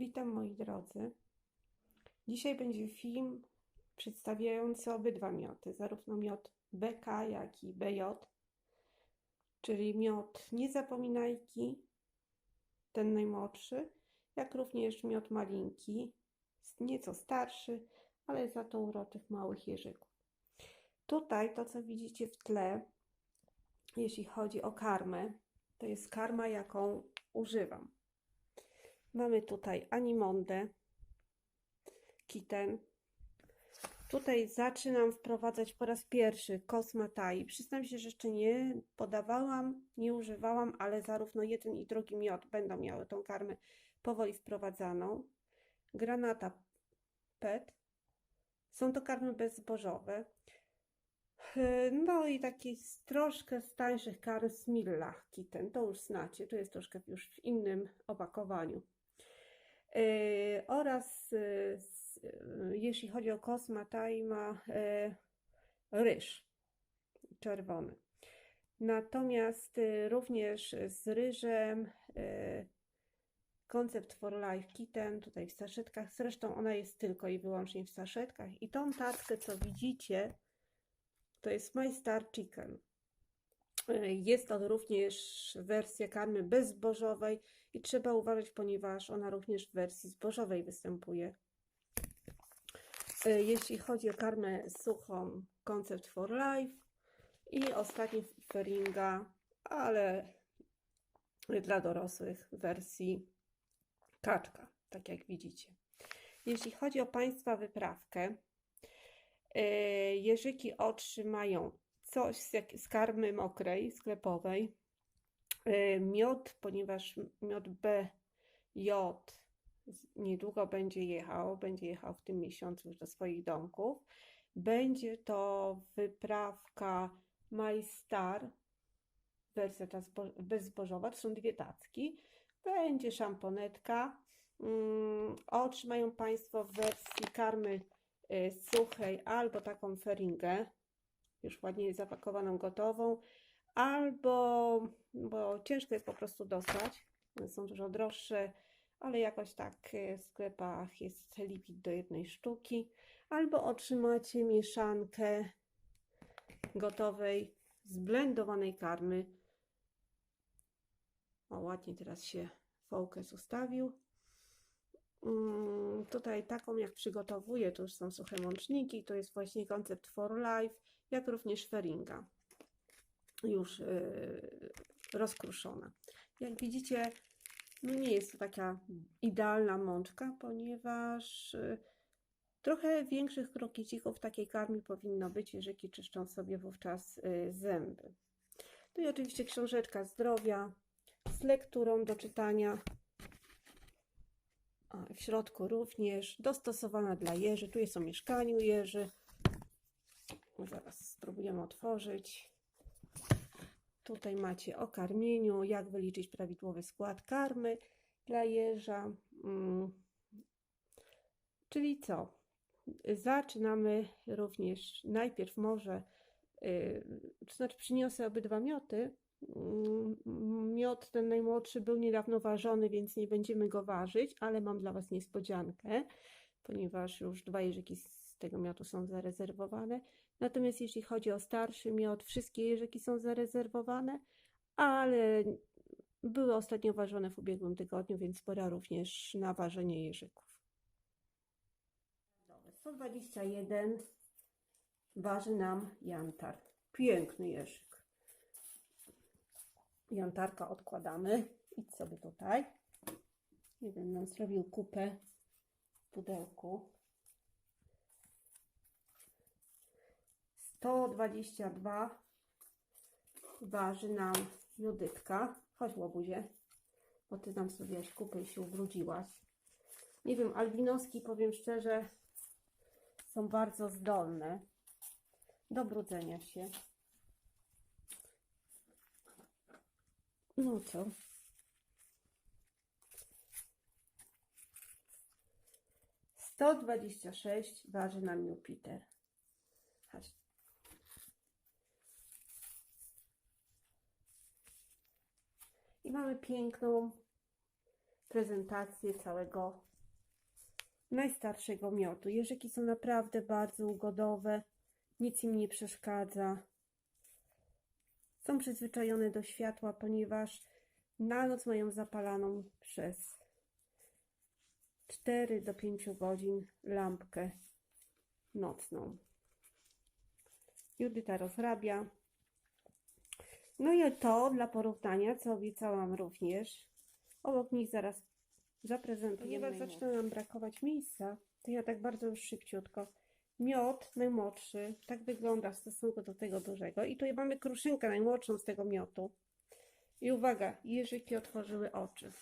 Witam moi drodzy. Dzisiaj będzie film przedstawiający obydwa mioty, zarówno miot BK, jak i BJ, czyli miot Niezapominajki, ten najmłodszy, jak również miot Malinki, nieco starszy, ale za to uroczych małych jeżyków. Tutaj to, co widzicie w tle, jeśli chodzi o karmę, to jest karma, jaką używam. Mamy tutaj Animondę, Kitten. Tutaj zaczynam wprowadzać po raz pierwszy Kosmatai. Przyznam się, że jeszcze nie podawałam, nie używałam, ale zarówno jeden i drugi miod będą miały tą karmę powoli wprowadzaną. Granata PET. Są to karmy bezzbożowe. No i taki z troszkę z tańszych karm Smillach Kitten, to już znacie, to jest troszkę już w innym opakowaniu. Yy, oraz yy, jeśli chodzi o Kosma, tutaj ma yy, ryż czerwony. Natomiast również z ryżem koncept for life kitten tutaj w saszetkach, zresztą ona jest tylko i wyłącznie w saszetkach i tą tackę co widzicie to jest My Star Chicken. Jest to również wersja karmy bezzbożowej i trzeba uważać, ponieważ ona również w wersji zbożowej występuje. Jeśli chodzi o karmę suchą, Concept for Life i ostatni Feringa, ale dla dorosłych wersji kaczka, tak jak widzicie. Jeśli chodzi o Państwa wyprawkę, jeżyki otrzymają coś z, jak, z karmy mokrej, sklepowej, miod, ponieważ miod BJ niedługo będzie jechał, będzie jechał w tym miesiącu już do swoich domków. Będzie to wyprawka My Star, wersja ta bezzbożowa, to są dwie tacki. Będzie szamponetka. Mm, otrzymają Państwo w wersji karmy y, suchej albo taką feringę, już ładnie zapakowaną, gotową, albo, bo ciężko jest po prostu dostać, są dużo droższe, ale jakoś tak w sklepach jest limit do jednej sztuki, albo otrzymacie mieszankę gotowej, zblendowanej karmy. O, ładnie teraz się focus ustawił. Mm, tutaj taką jak przygotowuję, to już są suche łączniki, to jest właśnie koncept for life, jak również feringa już yy, rozkruszona. Jak widzicie, no nie jest to taka idealna mączka, ponieważ yy, trochę większych krokiecików takiej karmi powinno być, jeżeli czyszczą sobie wówczas yy, zęby. No i oczywiście książeczka zdrowia z lekturą do czytania. W środku również dostosowana dla jeży. Tu jest o mieszkaniu jeży. Zaraz spróbujemy otworzyć. Tutaj macie o karmieniu, jak wyliczyć prawidłowy skład karmy dla jeża. Mm. Czyli co? Zaczynamy również, najpierw może, yy, to znaczy przyniosę obydwa mioty. Yy, miot ten najmłodszy był niedawno ważony, więc nie będziemy go ważyć, ale mam dla Was niespodziankę, ponieważ już dwa jeżyki tego miotu są zarezerwowane. Natomiast jeśli chodzi o starszy miod, wszystkie jeżyki są zarezerwowane, ale były ostatnio ważone w ubiegłym tygodniu, więc pora również na ważenie jeżyków. 121 waży nam jantar. Piękny jeżyk. Jantarka odkładamy. Idź sobie tutaj. Jeden nam zrobił kupę w pudełku. 122 waży nam jodytka. Chodź łobuzie, bo ty tam sobie kupę się ubrudziłaś. Nie wiem, albinoski, powiem szczerze, są bardzo zdolne do brudzenia się. No co? Sto dwadzieścia sześć waży nam Jupiter. Chodź. I mamy piękną prezentację całego najstarszego miotu. Jeżyki są naprawdę bardzo ugodowe, nic im nie przeszkadza. Są przyzwyczajone do światła, ponieważ na noc mają zapalaną przez 4 do 5 godzin lampkę nocną. Judyta rozrabia. No i to dla porównania, co obiecałam również. Obok nich zaraz zaprezentuję. Ponieważ zaczyna nam brakować miejsca, to ja tak bardzo już szybciutko. Miod najmłodszy, tak wygląda w stosunku do tego dużego. I tu mamy kruszynkę najmłodszą z tego miotu. I uwaga, jeżyki otworzyły oczy.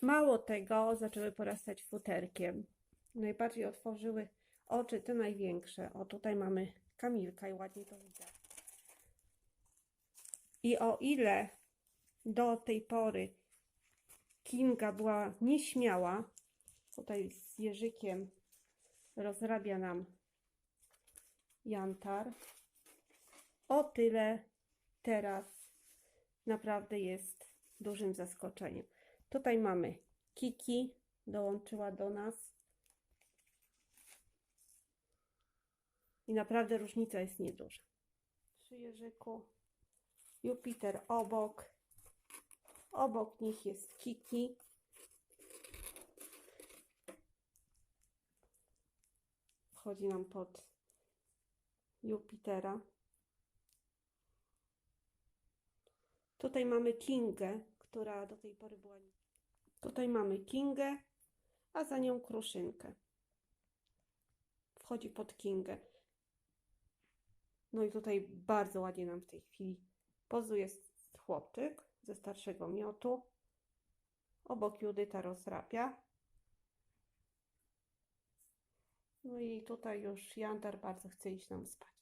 Mało tego, zaczęły porastać futerkiem. Najbardziej otworzyły oczy te największe. O, tutaj mamy Kamilka i ładnie to widać. I o ile do tej pory Kinga była nieśmiała, tutaj z Jerzykiem rozrabia nam Jantar, o tyle teraz naprawdę jest dużym zaskoczeniem. Tutaj mamy Kiki, dołączyła do nas. I naprawdę różnica jest nieduża. Przy Jerzyku Jupiter obok. Obok nich jest Kiki. Wchodzi nam pod Jupitera. Tutaj mamy Kingę, która do tej pory była. Tutaj mamy Kingę, a za nią Kruszynkę. Wchodzi pod Kingę. No i tutaj bardzo ładnie nam w tej chwili pozuje chłopczyk ze starszego miotu. Obok Judyta rozrabia. No i tutaj już Jantar bardzo chce iść nam spać.